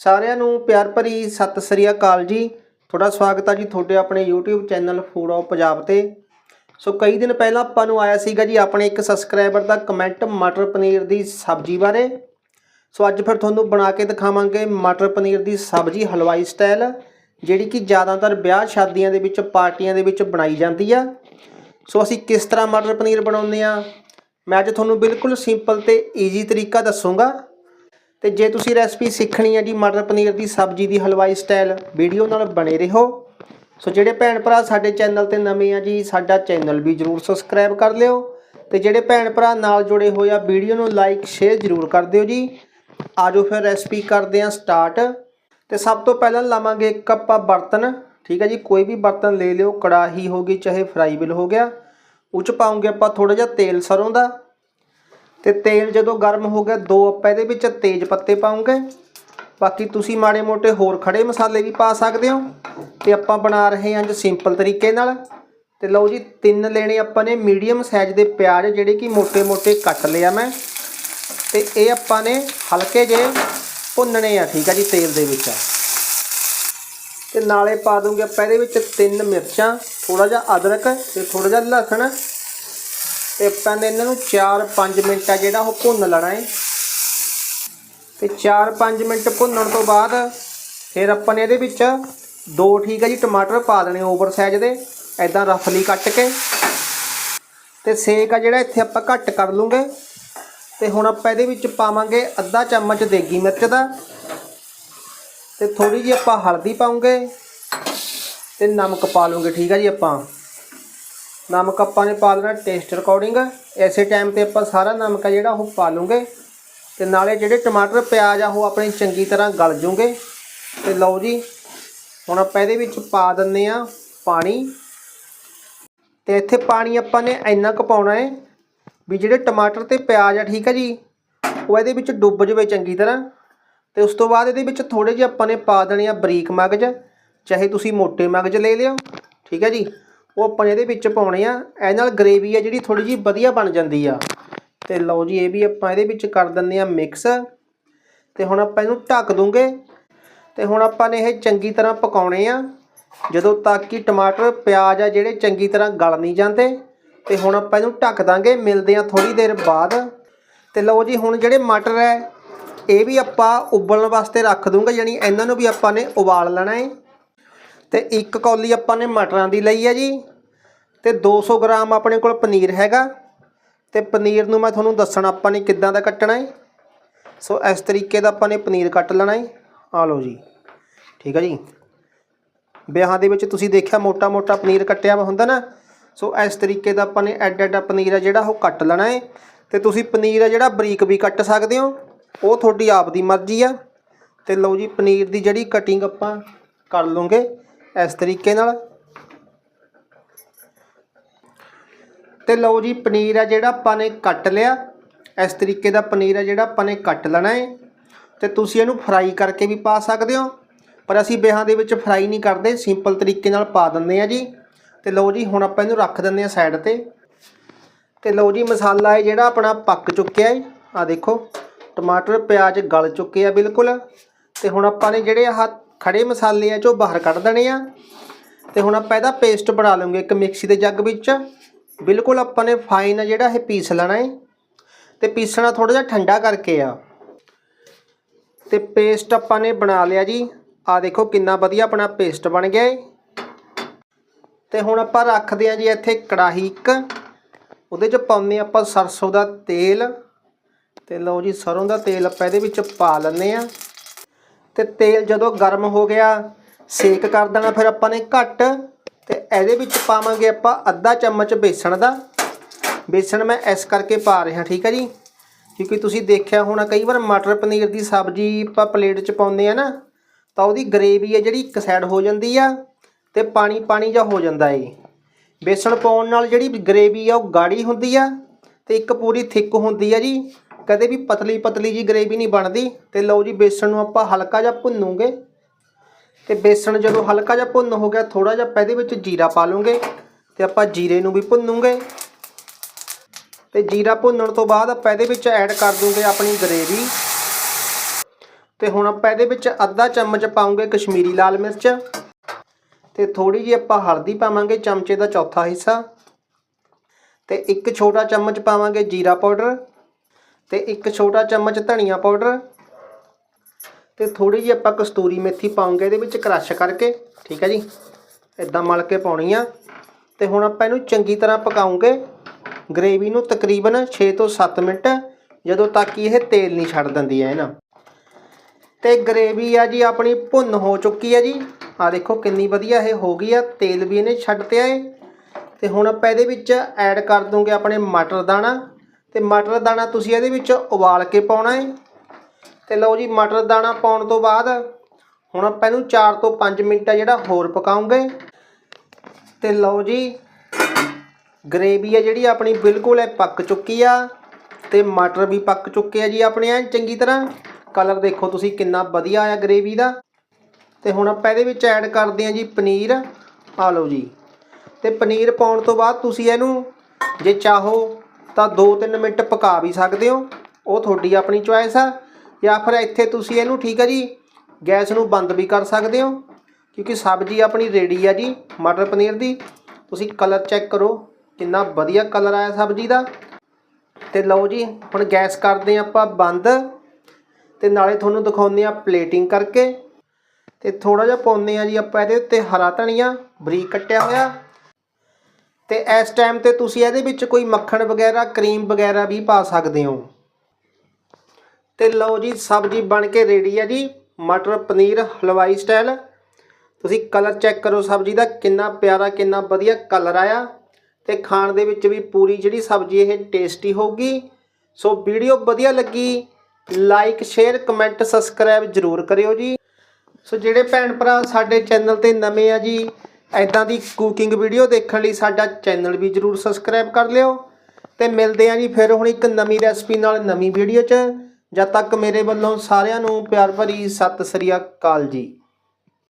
ਸਾਰਿਆਂ ਨੂੰ ਪਿਆਰ ਭਰੀ ਸਤਿ ਸ੍ਰੀ ਅਕਾਲ ਜੀ। ਤੁਹਾਡਾ ਸਵਾਗਤ ਹੈ ਜੀ ਤੁਹਾਡੇ ਆਪਣੇ YouTube channel food of Punjab ਤੇ। ਸੋ ਕਈ ਦਿਨ ਪਹਿਲਾਂ ਆਪਾਂ ਨੂੰ ਆਇਆ ਸੀਗਾ ਜੀ ਆਪਣੇ ਇੱਕ ਸਬਸਕ੍ਰਾਈਬਰ ਦਾ ਕਮੈਂਟ ਮਟਰ ਪਨੀਰ ਦੀ ਸਬਜ਼ੀ ਬਾਰੇ। ਸੋ ਅੱਜ ਫਿਰ ਤੁਹਾਨੂੰ ਬਣਾ ਕੇ ਦਿਖਾਵਾਂਗੇ ਮਟਰ ਪਨੀਰ ਦੀ ਸਬਜ਼ੀ ਹਲਵਾਈ ਸਟਾਈਲ ਜਿਹੜੀ ਕਿ ਜ਼ਿਆਦਾਤਰ ਵਿਆਹ ਸ਼ਾਦੀਆਂ ਦੇ ਵਿੱਚ, ਪਾਰਟੀਆਂ ਦੇ ਵਿੱਚ ਬਣਾਈ ਜਾਂਦੀ ਆ। ਸੋ ਅਸੀਂ ਕਿਸ ਤਰ੍ਹਾਂ ਮਟਰ ਪਨੀਰ ਬਣਾਉਂਦੇ ਆ? ਮੈਂ ਅੱਜ ਤੁਹਾਨੂੰ ਬਿਲਕੁਲ ਸਿੰਪਲ ਤੇ ਈਜ਼ੀ ਤਰੀਕਾ ਦੱਸੂਗਾ। ਤੇ ਜੇ ਤੁਸੀਂ ਰੈਸਪੀ ਸਿੱਖਣੀ ਹੈ ਜੀ ਮਟਰ ਪਨੀਰ ਦੀ ਸਬਜ਼ੀ ਦੀ ਹਲਵਾਈ ਸਟਾਈਲ ਵੀਡੀਓ ਨਾਲ ਬਣੇ ਰਹੋ। ਸੋ ਜਿਹੜੇ ਭੈਣ ਭਰਾ ਸਾਡੇ ਚੈਨਲ ਤੇ ਨਵੇਂ ਆ ਜੀ, ਸਾਡਾ ਚੈਨਲ ਵੀ ਜਰੂਰ ਸਬਸਕ੍ਰਾਈਬ ਕਰ ਲਿਓ। ਤੇ ਜਿਹੜੇ ਭੈਣ ਭਰਾ ਨਾਲ ਜੁੜੇ ਹੋਏ ਆ, ਵੀਡੀਓ ਨੂੰ ਲਾਈਕ ਸ਼ੇਅਰ ਜਰੂਰ ਕਰ ਦਿਓ ਜੀ। ਆਜੋ ਫਿਰ ਰੈਸਪੀ ਕਰਦੇ ਆ ਸਟਾਰਟ ਤੇ ਸਭ ਤੋਂ ਪਹਿਲਾਂ ਲਾਵਾਂਗੇ ਇੱਕ ਆਪਾਂ ਬਰਤਨ, ਠੀਕ ਹੈ ਜੀ, ਕੋਈ ਵੀ ਬਰਤਨ ਲੈ ਲਿਓ, ਕੜਾਹੀ ਹੋ ਗਈ, ਚਾਹੇ ਫਰਾਈ ਬਿਲ ਹੋ ਗਿਆ। ਉਹ 'ਚ ਪਾਉਂਗੇ ਆਪਾਂ ਥੋੜਾ ਜਿਹਾ ਤੇਲ ਸਰੋਂ ਦਾ। ਤੇ ਤੇਲ ਜਦੋਂ ਗਰਮ ਹੋ ਗਿਆ, ਦੋ ਆਪਾਂ ਇਹਦੇ ਵਿੱਚ ਤੇਜ ਪੱਤੇ ਪਾਉਂਗੇ। ਬਾਕੀ ਤੁਸੀਂ ਮਾੜੇ ਮੋਟੇ ਹੋਰ ਖੜੇ ਮਸਾਲੇ ਵੀ ਪਾ ਸਕਦੇ ਹੋ। ਤੇ ਆਪਾਂ ਬਣਾ ਰਹੇ ਹਾਂ ਅੱਜ ਸਿੰਪਲ ਤਰੀਕੇ ਨਾਲ। ਤੇ ਲਓ ਜੀ, ਤਿੰਨ ਲੈਣੇ ਆਪਾਂ ਨੇ ਮੀਡੀਅਮ ਸਾਈਜ਼ ਦੇ ਪਿਆਜ਼, ਜਿਹੜੇ ਕਿ ਮੋٹے-ਮੋٹے ਕੱਟ ਲਿਆ ਮੈਂ। ਤੇ ਇਹ ਆਪਾਂ ਨੇ ਹਲਕੇ ਜੇ ਭੁੰਨਣੇ ਆ, ਠੀਕ ਆ ਜੀ, ਤੇਲ ਦੇ ਵਿੱਚ। ਤੇ ਨਾਲੇ ਪਾ ਦੂੰਗੇ ਆਪਾਂ ਇਹਦੇ ਵਿੱਚ ਤਿੰਨ ਮਿਰਚਾਂ ਥੋੜਾ ਜਿਹਾ ਅਦਰਕ ਤੇ ਥੋੜਾ ਜਿਹਾ ਲਸਣ। ਤੇ ਆਪਾਂ ਨੇ ਇਹਨਾਂ ਨੂੰ 4-5 ਮਿੰਟ ਆ ਜਿਹੜਾ ਉਹ ਭੁੰਨ ਲੈਣਾ ਹੈ। ਤੇ 4-5 ਮਿੰਟ ਭੁੰਨਣ ਤੋਂ ਬਾਅਦ ਫਿਰ ਆਪਾਂ ਨੇ ਇਹਦੇ ਵਿੱਚ ਦੋ ਠੀਕ ਹੈ ਜੀ ਟਮਾਟਰ ਪਾ ਦੇਣੇ ਓਵਰ ਸਾਈਜ਼ ਦੇ ਐਦਾਂ ਰਫਲੀ ਕੱਟ ਕੇ। ਤੇ ਸੇਕ ਆ ਜਿਹੜਾ ਇੱਥੇ ਆਪਾਂ ਘੱਟ ਕਰ ਲੂੰਗੇ। ਤੇ ਹੁਣ ਆਪਾਂ ਇਹਦੇ ਵਿੱਚ ਪਾਵਾਂਗੇ ਅੱਧਾ ਚਮਚ ਦੇਗੀ ਮਿਰਚ ਦਾ। ਤੇ ਥੋੜੀ ਜਿਹੀ ਆਪਾਂ ਹਲਦੀ ਪਾਉਂਗੇ। ਤੇ ਨਮਕ ਪਾ ਲੂੰਗੇ, ਠੀਕ ਆ ਜੀ ਆਪਾਂ। ਨਮਕ ਆਪਾਂ ਨੇ ਪਾ ਲੈਣਾ ਟੇਸਟ ਅਕੋਰਡਿੰਗ ਐਸੇ ਟਾਈਮ ਤੇ ਆਪਾਂ ਸਾਰਾ ਨਮਕ ਆ ਜਿਹੜਾ ਉਹ ਪਾ ਲੂੰਗੇ। ਤੇ ਨਾਲੇ ਜਿਹੜੇ ਟਮਾਟਰ, ਪਿਆਜ਼ ਆ, ਉਹ ਆਪਣੇ ਚੰਗੀ ਤਰ੍ਹਾਂ ਗਲ ਜੂਗੇ। ਤੇ ਲਓ ਜੀ, ਹੁਣ ਆਪਾਂ ਇਹਦੇ ਵਿੱਚ ਪਾ ਦਿੰਨੇ ਆ ਪਾਣੀ। ਤੇ ਇੱਥੇ ਪਾਣੀ ਆਪਾਂ ਨੇ ਇੰਨਾ ਕੁ ਪਾਉਣਾ ਹੈ ਵੀ ਜਿਹੜੇ ਟਮਾਟਰ ਤੇ ਪਿਆਜ਼ ਆ, ਠੀਕ ਹੈ ਜੀ, ਉਹ ਇਹਦੇ ਵਿੱਚ ਡੁੱਬ ਜਵੇ ਚੰਗੀ ਤਰ੍ਹਾਂ। ਤੇ ਉਸ ਤੋਂ ਬਾਅਦ ਇਹਦੇ ਵਿੱਚ ਥੋੜੇ ਜਿਹੇ ਆਪਾਂ ਨੇ ਪਾ ਦੇਣੇ ਆ ਬਰੀਕ ਮਗਜ, ਚਾਹੇ ਤੁਸੀਂ ਮੋٹے ਮਗਜ ਲੈ ਲਿਓ, ਠੀਕ ਹੈ ਜੀ। ਉਹ ਆਪਾਂ ਇਹਦੇ ਵਿੱਚ ਪਾਉਣੇ ਆ। ਇਹ ਨਾਲ ਗ੍ਰੇਵੀ ਆ ਜਿਹੜੀ ਥੋੜੀ ਜਿਹੀ ਵਧੀਆ ਬਣ ਜਾਂਦੀ ਆ। ਤੇ ਲਓ ਜੀ, ਇਹ ਵੀ ਆਪਾਂ ਇਹਦੇ ਵਿੱਚ ਕਰ ਦਿੰਨੇ ਆ ਮਿਕਸ ਤੇ ਹੁਣ ਆਪਾਂ ਇਹਨੂੰ ਢੱਕ ਦੂੰਗੇ। ਤੇ ਹੁਣ ਆਪਾਂ ਨੇ ਇਹ ਚੰਗੀ ਤਰ੍ਹਾਂ ਪਕਾਉਣੇ ਆ। ਜਦੋਂ ਤੱਕ ਕਿ ਟਮਾਟਰ, ਪਿਆਜ਼ ਆ ਜਿਹੜੇ ਚੰਗੀ ਤਰ੍ਹਾਂ ਗਲ ਨਹੀਂ ਜਾਂਦੇ। ਤੇ ਹੁਣ ਆਪਾਂ ਇਹਨੂੰ ਢੱਕ ਦਾਂਗੇ ਮਿਲਦੇ ਆ ਥੋੜੀ ਦੇਰ ਬਾਅਦ। ਤੇ ਲਓ ਜੀ, ਹੁਣ ਜਿਹੜੇ ਮਟਰ ਹੈ ਇਹ ਵੀ ਆਪਾਂ ਉਬਲਣ ਵਾਸਤੇ ਰੱਖ ਦੂੰਗਾ, ਯਾਨੀ ਇਹਨਾਂ ਨੂੰ ਵੀ ਆਪਾਂ ਨੇ ਉਬਾਲ ਲੈਣਾ ਹੈ ਤੇ ਇੱਕ ਕੌਲੀ ਆਪਾਂ ਨੇ ਮਟਰਾਂ ਦੀ ਲਈ ਹੈ ਜੀ। ਤੇ 200 ਗ੍ਰਾਮ ਆਪਣੇ ਕੋਲ ਪਨੀਰ ਹੈਗਾ। ਤੇ ਪਨੀਰ ਨੂੰ ਮੈਂ ਤੁਹਾਨੂੰ ਦੱਸਣਾ, ਆਪਾਂ ਨੇ ਕਿੱਦਾਂ ਦਾ ਕੱਟਣਾ ਹੈ ਸੋ ਇਸ ਤਰੀਕੇ ਦਾ ਆਪਾਂ ਨੇ ਪਨੀਰ ਕੱਟ ਲੈਣਾ ਹੈ ਆ ਲਓ ਜੀ, ਠੀਕ ਹੈ ਜੀ। ਵਿਆਹਾਂ ਦੇ ਵਿੱਚ ਤੁਸੀਂ ਦੇਖਿਆ ਮੋਟਾ ਮੋਟਾ ਪਨੀਰ ਕੱਟਿਆ ਹੁੰਦਾ ਨਾ। ਸੋ ਇਸ ਤਰੀਕੇ ਦਾ ਆਪਾਂ ਨੇ ਐਡਾ ਐਡਾ ਪਨੀਰ ਆ ਜਿਹੜਾ ਉਹ ਕੱਟ ਲੈਣਾ ਹੈ ਤੇ ਤੁਸੀਂ ਪਨੀਰ ਆ ਜਿਹੜਾ ਬਰੀਕ ਵੀ ਕੱਟ ਸਕਦੇ ਹੋ। ਉਹ ਤੁਹਾਡੀ ਆਪ ਦੀ ਮਰਜ਼ੀ ਆ। ਤੇ ਲਓ ਜੀ, ਪਨੀਰ ਦੀ ਜਿਹੜੀ ਕਟਿੰਗ ਆਪਾਂ ਕਰ ਲਵਾਂਗੇ ਇਸ ਤਰੀਕੇ ਨਾਲ। ਤੇ ਲਓ ਜੀ, ਪਨੀਰ ਆ ਜਿਹੜਾ ਆਪਾਂ ਨੇ ਕੱਟ ਲਿਆ। ਇਸ ਤਰੀਕੇ ਦਾ ਪਨੀਰ ਆ ਜਿਹੜਾ ਆਪਾਂ ਨੇ ਕੱਟ ਲੈਣਾ ਹੈ ਤੇ ਤੁਸੀਂ ਇਹਨੂੰ ਫਰਾਈ ਕਰਕੇ ਵੀ ਪਾ ਸਕਦੇ ਹੋ। ਪਰ ਅਸੀਂ ਵਿਆਹਾਂ ਦੇ ਵਿੱਚ ਫਰਾਈ ਨਹੀਂ ਕਰਦੇ, ਸਿੰਪਲ ਤਰੀਕੇ ਨਾਲ ਪਾ ਦਿੰਦੇ ਆ ਜੀ। ਤੇ ਲਓ ਜੀ, ਹੁਣ ਆਪਾਂ ਇਹਨੂੰ ਰੱਖ ਦਿੰਦੇ ਆ ਸਾਈਡ ਤੇ। ਤੇ ਲਓ ਜੀ, ਮਸਾਲਾ ਹੈ ਜਿਹੜਾ ਆਪਣਾ ਪੱਕ ਚੁੱਕਿਆ ਹੈ ਆ ਦੇਖੋ, ਟਮਾਟਰ, ਪਿਆਜ਼ ਗਲ ਚੁੱਕੇ ਆ ਬਿਲਕੁਲ। ਤੇ ਹੁਣ ਆਪਾਂ ਨੇ ਜਿਹੜੇ ਆਹ ਖੜੇ ਮਸਾਲੇ ਆ, ਚੋਂ ਬਾਹਰ ਕੱਢ ਦੇਣੇ ਆ। ਤੇ ਹੁਣ ਆਪਾਂ ਇਹਦਾ ਪੇਸਟ ਬਣਾ ਲਵਾਂਗੇ ਇੱਕ ਮਿਕਸੀ ਦੇ ਜੱਗ ਵਿੱਚ। ਬਿਲਕੁਲ ਆਪਾਂ ਨੇ ਫਾਈਨ ਜਿਹੜਾ ਇਹ ਪੀਸ ਲੈਣਾ ਹੈ ਤੇ ਪੀਸਣਾ ਥੋੜਾ ਜਿਹਾ ਠੰਡਾ ਕਰਕੇ ਆ। ਤੇ ਪੇਸਟ ਆਪਾਂ ਨੇ ਬਣਾ ਲਿਆ ਜੀ। ਆ ਦੇਖੋ ਕਿੰਨਾ ਵਧੀਆ ਆਪਣਾ ਪੇਸਟ ਬਣ ਗਿਆ ਹੈ ਤੇ ਹੁਣ ਆਪਾਂ ਰੱਖਦੇ ਆ ਜੀ ਇੱਥੇ ਕੜਾਹੀ ਇੱਕ। ਉਹਦੇ 'ਚ ਪਾਉਂਦੇ ਹਾਂ ਆਪਾਂ ਸਰਸੋਂ ਦਾ ਤੇਲ। ਤੇ ਲਓ ਜੀ ਸਰੋਂ ਦਾ ਤੇਲ ਆਪਾਂ ਇਹਦੇ ਵਿੱਚ ਪਾ ਲੈਂਦੇ ਆ। ਤੇ ਤੇਲ ਜਦੋਂ ਗਰਮ ਹੋ ਗਿਆ, ਸੇਕ ਕਰ ਦੇਣਾ ਫਿਰ ਆਪਾਂ ਨੇ ਘੱਟ। ਤੇ ਇਹਦੇ ਵਿੱਚ ਪਾਵਾਂਗੇ ਆਪਾਂ ਅੱਧਾ ਚਮਚ ਬੇਸਣ ਦਾ। ਬੇਸਣ ਮੈਂ ਇਸ ਕਰਕੇ ਪਾ ਰਿਹਾ, ਠੀਕ ਹੈ ਜੀ? ਕਿਉਂਕਿ ਤੁਸੀਂ ਦੇਖਿਆ ਹੋਣਾ, ਕਈ ਵਾਰ ਮਟਰ ਪਨੀਰ ਦੀ ਸਬਜ਼ੀ ਆਪਾਂ ਪਲੇਟ 'ਚ ਪਾਉਂਦੇ ਆ ਨਾ, ਤਾਂ ਉਹਦੀ ਗਰੇਵੀ ਹੈ ਜਿਹੜੀ ਇੱਕ ਸਾਈਡ ਹੋ ਜਾਂਦੀ ਆ ਤੇ ਪਾਣੀ ਪਾਣੀ ਜਿਹਾ ਹੋ ਜਾਂਦਾ ਏ। ਬੇਸਣ ਪਾਉਣ ਨਾਲ ਜਿਹੜੀ ਗਰੇਵੀ ਆ ਉਹ ਗਾੜੀ ਹੁੰਦੀ ਆ ਤੇ ਇੱਕ ਪੂਰੀ ਥਿੱਕ ਹੁੰਦੀ ਆ ਜੀ। ਕਦੇ ਵੀ ਪਤਲੀ ਪਤਲੀ ਜੀ ਗਰੇਵੀ ਨਹੀਂ ਬਣਦੀ ਤੇ ਲਓ ਜੀ, ਬੇਸਣ ਨੂੰ ਆਪਾਂ ਹਲਕਾ ਜਿਹਾ ਭੁੰਨੂਗੇ। ਤੇ ਬੇਸਣ ਜਦੋਂ ਹਲਕਾ ਜਿਹਾ ਭੁੰਨ ਹੋ ਗਿਆ ਥੋੜਾ ਜਿਹਾ ਆਪਾਂ ਇਹਦੇ ਵਿੱਚ ਜੀਰਾ ਪਾ ਲਵਾਂਗੇ ਤੇ ਆਪਾਂ ਜੀਰੇ ਨੂੰ ਵੀ ਭੁੰਨੂਗੇ। ਤੇ ਜੀਰਾ ਭੁੰਨਣ ਤੋਂ ਬਾਅਦ ਆਪਾਂ ਇਹਦੇ ਵਿੱਚ ਐਡ ਕਰ ਦੂੰਗੇ ਆਪਣੀ ਗਰੇਵੀ ਤੇ ਹੁਣ ਆਪਾਂ ਇਹਦੇ ਵਿੱਚ ਅੱਧਾ ਚਮਚ ਪਾਉਂਗੇ ਕਸ਼ਮੀਰੀ ਲਾਲ ਮਿਰਚ। ਤੇ ਥੋੜੀ ਜਿਹੀ ਆਪਾਂ ਹਲਦੀ ਪਾਵਾਂਗੇ, ਚਮਚੇ ਦਾ ਚੌਥਾ ਹਿੱਸਾ। ਤੇ ਇੱਕ ਛੋਟਾ ਚਮਚ ਪਾਵਾਂਗੇ ਜੀਰਾ ਪਾਊਡਰ। ਤੇ ਇੱਕ ਛੋਟਾ ਚਮਚ ਧਨੀਆ ਪਾਊਡਰ। ਤੇ ਥੋੜੀ ਜਿਹੀ ਆਪਾਂ ਕਸਤੂਰੀ ਮੇਥੀ ਪਾਉਂਗੇ, ਇਹਦੇ ਵਿੱਚ ਕ੍ਰਸ਼ ਕਰਕੇ, ਠੀਕ ਹੈ ਜੀ? ਇਦਾਂ ਮਲ ਕੇ ਪਾਉਣੀ ਆ। ਤੇ ਹੁਣ ਆਪਾਂ ਇਹਨੂੰ ਚੰਗੀ ਤਰ੍ਹਾਂ ਪਕਾਉਂਗੇ। ਗ੍ਰੇਵੀ ਨੂੰ ਤਕਰੀਬਨ 6 ਤੋਂ 7 ਮਿੰਟ, ਜਦੋਂ ਤੱਕ ਕਿ ਇਹ ਤੇਲ ਨਹੀਂ ਛੱਡ ਦਿੰਦੀ ਹੈ ਨਾ ਤੇ ਗ੍ਰੇਵੀ ਆ ਜੀ, ਆਪਣੀ ਭੁੰਨ ਹੋ ਚੁੱਕੀ ਹੈ ਜੀ। ਆ ਦੇਖੋ ਕਿੰਨੀ ਵਧੀਆ ਇਹ ਹੋ ਗਈ ਆ, ਤੇਲ ਵੀ ਇਹਨੇ ਛੱਡ ਤੇ ਆਏ ਤੇ ਹੁਣ ਆਪਾਂ ਇਹਦੇ ਵਿੱਚ ਐਡ ਕਰ ਦੂੰਗੇ ਆਪਣੇ ਮਟਰ ਦਾਣਾ। ਤੇ ਮਟਰ ਦਾਣਾ ਤੁਸੀਂ ਇਹਦੇ ਵਿੱਚ ਉਬਾਲ ਕੇ ਪਾਉਣਾ ਹੈ। ਤੇ ਲਓ ਜੀ ਮਟਰ ਦਾਣਾ ਪਾਉਣ ਤੋਂ ਬਾਅਦ ਹੁਣ ਆਪਾਂ ਇਹਨੂੰ 4 ਤੋਂ 5 ਮਿੰਟ ਆ ਜਿਹੜਾ ਹੋਰ ਪਕਾਉਂਗੇ। ਤੇ ਲਓ ਜੀ, ਗਰੇਵੀ ਆ ਜਿਹੜੀ ਆਪਣੀ ਬਿਲਕੁਲ ਇਹ ਪੱਕ ਚੁੱਕੀ ਆ ਤੇ ਮਟਰ ਵੀ ਪੱਕ ਚੁੱਕੇ ਆ ਜੀ ਆਪਣੇ, ਐਨ ਚੰਗੀ ਤਰ੍ਹਾਂ। ਕਲਰ ਦੇਖੋ ਤੁਸੀਂ ਕਿੰਨਾ ਵਧੀਆ ਆ ਗਰੇਵੀ ਦਾ। ਤੇ ਹੁਣ ਆਪਾਂ ਇਹਦੇ ਵਿੱਚ ਐਡ ਕਰਦੇ ਆ ਜੀ ਪਨੀਰ। ਆ ਲਓ ਜੀ, ਤੇ ਪਨੀਰ ਪਾਉਣ ਤੋਂ ਬਾਅਦ ਤੁਸੀਂ ਇਹਨੂੰ ਜੇ ਚਾਹੋ ਤਾਂ 2-3 ਮਿੰਟ ਪਕਾ ਵੀ ਸਕਦੇ ਹੋ। ਉਹ ਤੁਹਾਡੀ ਆਪਣੀ ਚੁਆਇਸ ਆ। ਜਾਂ ਫਿਰ ਇੱਥੇ ਤੁਸੀਂ ਇਹਨੂੰ ਠੀਕ ਹੈ ਜੀ, ਗੈਸ ਨੂੰ ਬੰਦ ਵੀ ਕਰ ਸਕਦੇ ਹੋ, ਕਿਉਂਕਿ ਸਬਜ਼ੀ ਆਪਣੀ ਰੈਡੀ ਆ ਜੀ, ਮਟਰ ਪਨੀਰ ਦੀ। ਤੁਸੀਂ ਕਲਰ ਚੈੱਕ ਕਰੋ, ਕਿੰਨਾ ਵਧੀਆ ਕਲਰ ਆਇਆ ਸਬਜ਼ੀ ਦਾ। ਤੇ ਲਓ ਜੀ, ਹੁਣ ਗੈਸ ਕਰਦੇ ਹਾਂ ਆਪਾਂ ਬੰਦ, ਤੇ ਨਾਲੇ ਤੁਹਾਨੂੰ ਦਿਖਾਉਂਦੇ ਆ ਪਲੇਟਿੰਗ ਕਰਕੇ। ਤੇ ਥੋੜਾ ਜਿਹਾ ਪਾਉਂਦੇ ਆ ਜੀ ਆਪਾਂ ਇਹਦੇ ਉੱਤੇ ਹਰਾ ਧਨੀਆ, ਬਰੀਕ ਕੱਟਿਆ ਹੋਇਆ। ਤੇ ਇਸ ਟਾਈਮ ਤੇ ਤੁਸੀਂ ਇਹਦੇ ਵਿੱਚ ਕੋਈ ਮੱਖਣ ਵਗੈਰਾ ਕਰੀਮ ਵਗੈਰਾ ਵੀ ਪਾ ਸਕਦੇ ਹੋ। ਤੇ ਲਓ ਜੀ, ਸਬਜ਼ੀ ਬਣ ਕੇ ਰੈਡੀ ਆ ਜੀ। ਮਟਰ, ਪਨੀਰ, ਹਲਵਾਈ ਸਟਾਈਲ ਤੁਸੀਂ ਕਲਰ ਚੈੱਕ ਕਰੋ ਸਬਜ਼ੀ ਦਾ, ਕਿੰਨਾ ਪਿਆਰਾ, ਕਿੰਨਾ ਵਧੀਆ ਕਲਰ ਆਇਆ। ਤੇ ਖਾਣ ਦੇ ਵਿੱਚ ਵੀ ਪੂਰੀ ਜਿਹੜੀ ਸਬਜ਼ੀ ਇਹ ਟੇਸਟੀ ਹੋਊਗੀ। ਸੋ ਵੀਡੀਓ ਵਧੀਆ ਲੱਗੀ ਲਾਈਕ ਸ਼ੇਅਰ ਕਮੈਂਟ ਸਬਸਕ੍ਰਾਈਬ ਜਰੂਰ ਕਰਿਓ ਜੀ। ਸੋ ਜਿਹੜੇ ਭੈਣ ਭਰਾ ਸਾਡੇ ਚੈਨਲ ਤੇ ਨਵੇਂ ਆ ਜੀ ਐਦਾਂ ਦੀ ਕੁਕਿੰਗ ਵੀਡੀਓ ਦੇਖਣ ਲਈ ਸਾਡਾ ਚੈਨਲ ਵੀ ਜਰੂਰ ਸਬਸਕ੍ਰਾਈਬ ਕਰ ਲਿਓ। ਤੇ ਮਿਲਦੇ ਆ ਜੀ ਫਿਰ ਹੁਣ ਇੱਕ ਨਵੀਂ ਰੈਸਪੀ ਨਾਲ ਨਵੀਂ ਵੀਡੀਓ 'ਚ। ਜਦ ਤੱਕ ਮੇਰੇ ਵੱਲੋਂ ਸਾਰਿਆਂ ਨੂੰ ਪਿਆਰ ਭਰੀ ਸਤਿ ਸ੍ਰੀ ਅਕਾਲ ਜੀ।